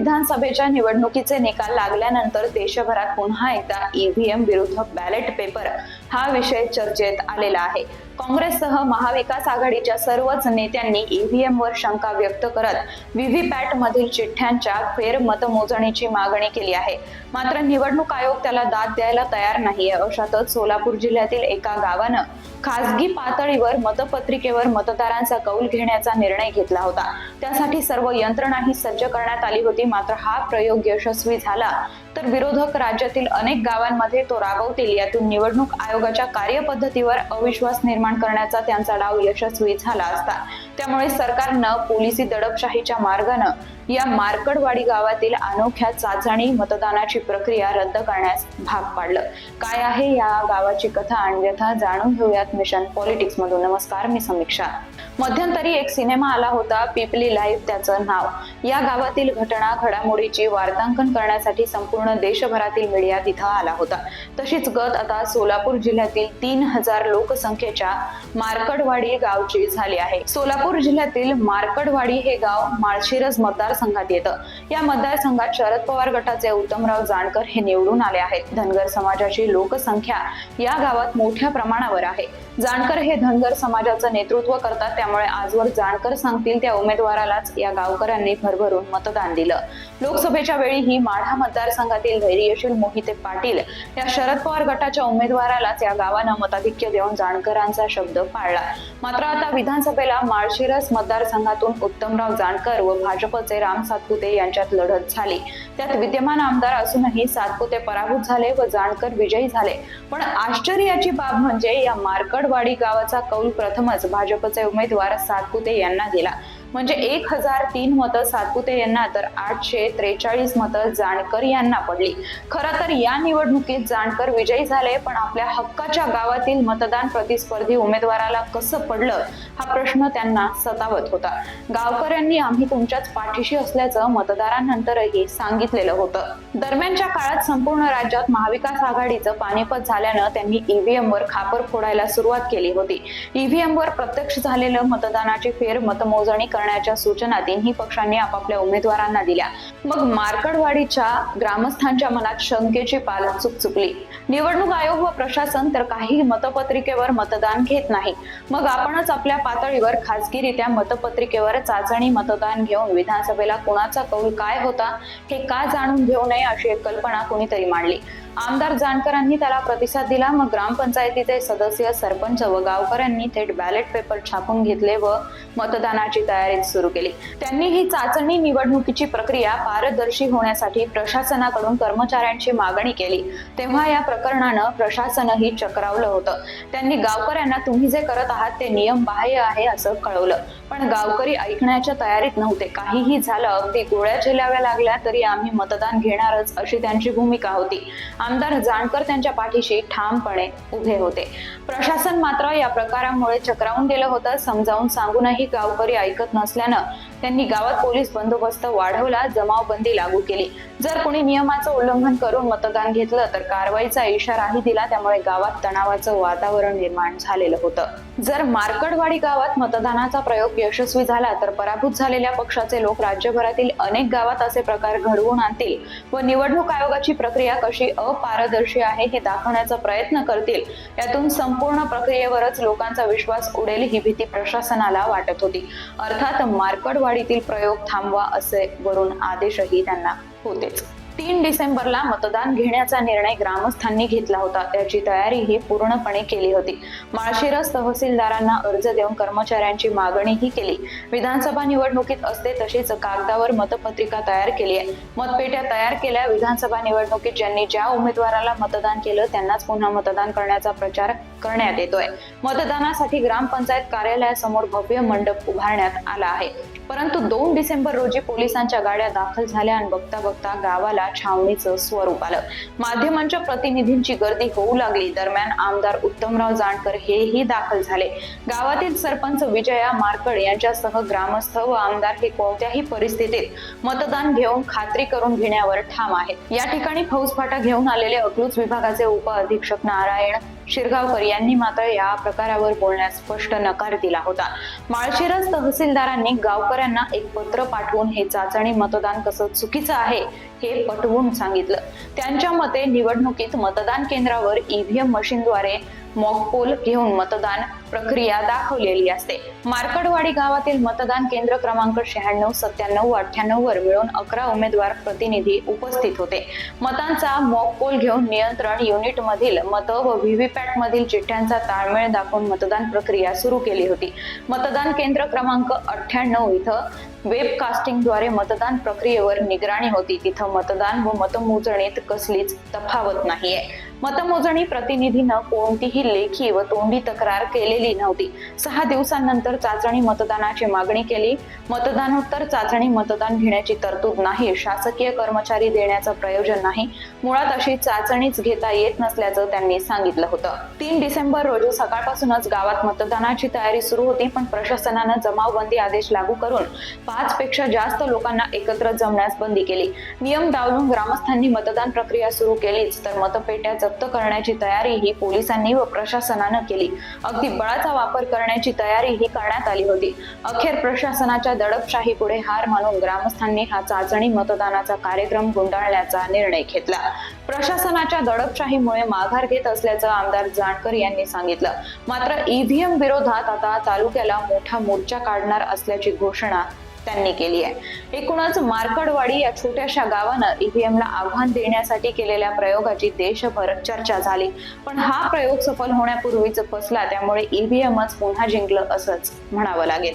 विधानसभेच्या निवडणुकीचे निकाल लागल्यानंतर देशभरात पुन्हा एकदा ईव्हीएम विरुद्ध बॅलेट पेपर हा विषय चर्चेत आलेला आहे. काँग्रेससह महाविकास आघाडीच्या सर्वच नेत्यांनी ईव्हीएम वर शंका व्यक्त करत व्हीव्हीपॅट मधील चिठ्ठ्यांच्या फेरमतमोजणीची मागणी केली आहे. मात्र निवडणूक आयोग त्याला दाद द्यायला तयार नाहीये. अशातच सोलापूर जिल्ह्यातील एका गावानं खासगी पातळीवर मतपत्रिकेवर मतदारांचा कौल घेण्याचा निर्णय घेतला होता. त्यासाठी सर्व यंत्रणाही सज्ज करण्यात आली होती. मात्र हा प्रयोग यशस्वी झाला तर विरोधक राज्यातील अनेक गावांमध्ये तो राबवतील यातून निवडणूक आयोगाच्या कार्यपद्धतीवर अविश्वास निर्माण करण्याचा त्यांचा डाव यशस्वी झाला असता. त्यामुळे सरकारनं पोलिसी दडपशाहीच्या मार्गानं या मार्कडवाडी गावातील अनोख्या चाचणी मतदानाची प्रक्रिया रद्द करण्यास भाग पाडलं. काय आहे या गावाची कथा? आणि व्यथा जाणून घेऊयात मिशन पॉलिटिक्स मधून नमस्कार मी समीक्षा. मध्यंतरी एक सिनेमा आला होता पिपली लाईव्ह त्याचं नाव. या गावातील घटना घडामोडीची वार्तांकन करण्यासाठी संपूर्ण देशभरातील मीडिया तिथं आला होता. तशीच गत आता सोलापूर जिल्ह्यातील तीन हजार लोकसंख्येच्या मार्कडवाडी गावची झाली आहे. सोलापूर जिल्ह्यातील मार्कडवाडी हे गाव माळशिरस मतदारसंघात येतं. या मतदारसंघात शरद पवार गटाचे उत्तमराव जानकर हे निवडून आले आहेत. धनगर समाजाची लोकसंख्या या गावात मोठ्या प्रमाणावर आहे. जानकर हे धनगर समाजाचं नेतृत्व करतात. त्यामुळे आजवर जानकर सांगतील त्या उमेदवारालाच या गावकऱ्यांनी भरभरून मतदान दिलं. लोकसभेच्या वेळी ही माढा मतदारसंघातील धैर्यशील मोहिते पाटील या शरद पवार गटाच्या उमेदवारालाच या गावानं मताधिक्य देऊन जानकरांचा शब्द पाळला. मात्र आता विधानसभेला माळशिरस मतदारसंघातून उत्तमराव जानकर व भाजपचे राम सातपुते यांच्यात लढत झाली. त्यात विद्यमान आमदार असूनही सातपुते पराभूत झाले व जानकर विजयी झाले. पण आश्चर्याची बाब म्हणजे या मार्कड वाडी गावाचा कौल प्रथमच भाजपचे उमेदवार सातपुते यांना दिला म्हणजे एक हजार तीन मतं सातपुते यांना तर आठशे त्रेचाळीस मतं जाणकर यांना पडली. खरं तर या निवडणुकीत जाणकर विजयी झाले पण आपल्या हक्काच्या गावातील मतदान प्रतिस्पर्धी उमेदवाराला कसं पडलं हा प्रश्न त्यांना सतावत होता. गावकऱ्यांनी आम्ही तुमच्याच पाठीशी असल्याचं मतदारांनंतरही सांगितलेलं होतं. दरम्यानच्या काळात संपूर्ण राज्यात महाविकास आघाडीचं पानिपत झाल्यानं त्यांनी ईव्हीएम वर खापर फोडायला सुरुवात केली होती. ईव्हीएम वर प्रत्यक्ष झालेलं मतदानाची फेर मतमोजणी करण्याच्या सूचना तिन्ही पक्षांनी आपापल्या उमेदवारांना दिल्या. मग मार्कडवाडीच्या ग्रामस्थांच्या मनात शंकेची पाल चुकचुकली निवडणूक आयोग व प्रशासन तर काही मतपत्रिकेवर मतदान घेत नाही. मग आपणच आपल्या पातळीवर खासगीरित्या मतपत्रिकेवर चाचणी मतदान घेऊन विधानसभेला कुणाचा कौल काय होता हे का जाणून घेऊ नये अशी एक कल्पना कुणीतरी मांडली. आमदार जानकरांनी त्याला प्रतिसाद दिला मग ग्रामपंचायतीचे सदस्य सरपंच व गावकऱ्यांनी थेट बॅलेट पेपर छापून घेतले व मतदानाची तयारी सुरू केली. त्यांनी ही चाचणी निवडणुकीची प्रक्रिया पारदर्शी होण्यासाठी प्रशासनाकडून कर्मचाऱ्यांची मागणी केली. तेव्हा या प्रकरणानं प्रशासनही चक्रावलं होतं. त्यांनी गावकऱ्यांना तुम्ही जे करत आहात ते नियम बाह्य आहे असं कळवलं. पण गावकरी ऐकण्याच्या तयारीत नव्हते. काहीही झालं अगदी गोळ्या झेलाव्या लागल्या तरी आम्ही मतदान घेणारच अशी त्यांची भूमिका होती. आमदार जाणकर त्यांच्या पाठीशी ठामपणे उभे होते. प्रशासन मात्र या प्रकारामुळे चक्रावून गेलं होतं. समजावून सांगूनही गावकरी ऐकत नसल्यानं त्यांनी गावात पोलीस बंदोबस्त वाढवला जमावबंदी लागू केली. जर कोणी नियमाचं उल्लंघन करून मतदान घेतलं तर कारवाईचा इशाराही दिला. त्यामुळे गावात तणावाचं वातावरण निर्माण झालेलं होतं. जर मार्कडवाडी गावात मतदानाचा प्रयोग यशस्वी झाला तर पराभूत झालेल्या पक्षाचे लोक राज्यभरातील अनेक गावात असे प्रकार घडवून आणतील व निवडणूक आयोगाची प्रक्रिया कशी अपारदर्शी आहे हे दाखवण्याचा प्रयत्न करतील. यातून संपूर्ण प्रक्रियेवरच लोकांचा विश्वास उडेल ही भीती प्रशासनाला वाटत होती. अर्थात मार्कडवाडी मार्कडवाडीतील प्रयोग थांबवा असे वरून आदेशही त्यांना होतेच. तीन डिसेंबरला मतदान घेण्याचा निर्णय ग्रामस्थांनी घेतला होता. त्याची तयारीही पूर्णपणे केली होती. माळशिरस तहसीलदारांना अर्ज देऊन कर्मचाऱ्यांची मागणीही केली. विधानसभा निवडणुकीत असते तशीच कागदावर मतपत्रिका तयार केली आहे. मतपेट्या तयार केल्या. विधानसभा निवडणुकीत ज्यांनी ज्या उमेदवाराला मतदान केलं त्यांनाच पुन्हा मतदान करण्याचा प्रचार करण्यात येतोय. मतदानासाठी ग्रामपंचायत कार्यालयासमोर भव्य मंडप उभारण्यात आला आहे. परंतु दोन डिसेंबर रोजी पोलिसांच्या गाड्या दाखल झाल्या आणि बघता बघता गावाला छावणीचं स्वरूप आलं. माध्यमांच्या प्रतिनिधींची गर्दी होऊ लागली. दरम्यान आमदार उत्तमराव जानकर हेही दाखल झाले. गावातील सरपंच विजया मारकड यांच्यासह ग्रामस्थ व आमदार हे कोणत्याही परिस्थितीत मतदान घेऊन खात्री करून घेण्यावर ठाम आहेत. या ठिकाणी फौजफाटा घेऊन आलेले अकलूज विभागाचे उप अधीक्षक नारायण शिरगावकर यांनी मात्र या प्रकारावर बोलण्यास स्पष्ट नकार दिला होता. माळशिरस तहसीलदारांनी गावकऱ्यांना एक पत्र पाठवून हे चाचणी मतदान कसं चुकीचं आहे हे पटवून सांगितलं. त्यांच्या मते निवडणुकीत मतदान केंद्रावर ईव्हीएम मशीनद्वारे मॉकपोल घेऊन मतदान प्रक्रिया दाखवलेली असते. मार्कडवाडी गावातील मतदान केंद्र क्रमांक शहाण्णव सत्त्याण्णव अठ्ठ्याण्णव वर मिळून अकरा उमेदवार प्रतिनिधी उपस्थित होते. मतांचा मॉकपोल घेऊन नियंत्रण युनिट मधील मत व व्हीव्हीपॅट मधील चिठ्ठ्यांचा ताळमेळ दाखवून मतदान प्रक्रिया सुरू केली होती. मतदान केंद्र क्रमांक अठ्ठ्याण्णव इथं वेबकास्टिंगद्वारे मतदान प्रक्रियेवर निगराणी होती. तिथं मतदान व मतमोजणीत कसलीच तफावत नाहीये. मतमोजणी प्रतिनिधीनं कोणतीही लेखी व तोंडी तक्रार केलेली नव्हती. सहा दिवसांनंतर चाचणी मतदानाची मागणी केली. मतदानोत्तर चाचणी मतदान घेण्याची तरतूद नाही. शासकीय कर्मचारी देण्याचं प्रयोजन नाही. मुळात अशी चाचणीच घेता येत नसल्याचं त्यांनी सांगितलं होतं. तीन डिसेंबर रोजी सकाळपासूनच गावात मतदानाची तयारी सुरू होती पण प्रशासनानं जमावबंदी आदेश लागू करून पाच पेक्षा जास्त लोकांना एकत्र जमण्यास बंदी केली. नियम डावलून ग्रामस्थांनी मतदान प्रक्रिया सुरू केलीच तर मतपेट्या जप्त करण्याची तयारी ही पोलिसांनी व प्रशासनानं केली. अगदी बळाचा वापर करण्याची तयारी ही करण्यात आली होती. अखेर प्रशासनाच्या दडपशाही पुढे हार मानून ग्रामस्थांनी हा चाचणी मतदानाचा कार्यक्रम गुंडाळण्याचा निर्णय घेतला. प्रशासनाच्या दडपशाहीमुळे माघार घेत असल्याचं आमदार जानकर यांनी सांगितलं. मात्र ईव्हीएम विरोधात आता तालुक्याला मोठा मोर्चा काढणार असल्याची घोषणा त्यांनी केली आहे. एकूणच मार्कडवाडी या छोट्याशा गावानं ईव्हीएम ला आव्हान देण्यासाठी केलेल्या प्रयोगाची देशभर चर्चा झाली. पण हा प्रयोग सफल होण्यापूर्वीच फसला त्यामुळे ईव्हीएमच पुन्हा जिंकलं असंच म्हणावं लागेल.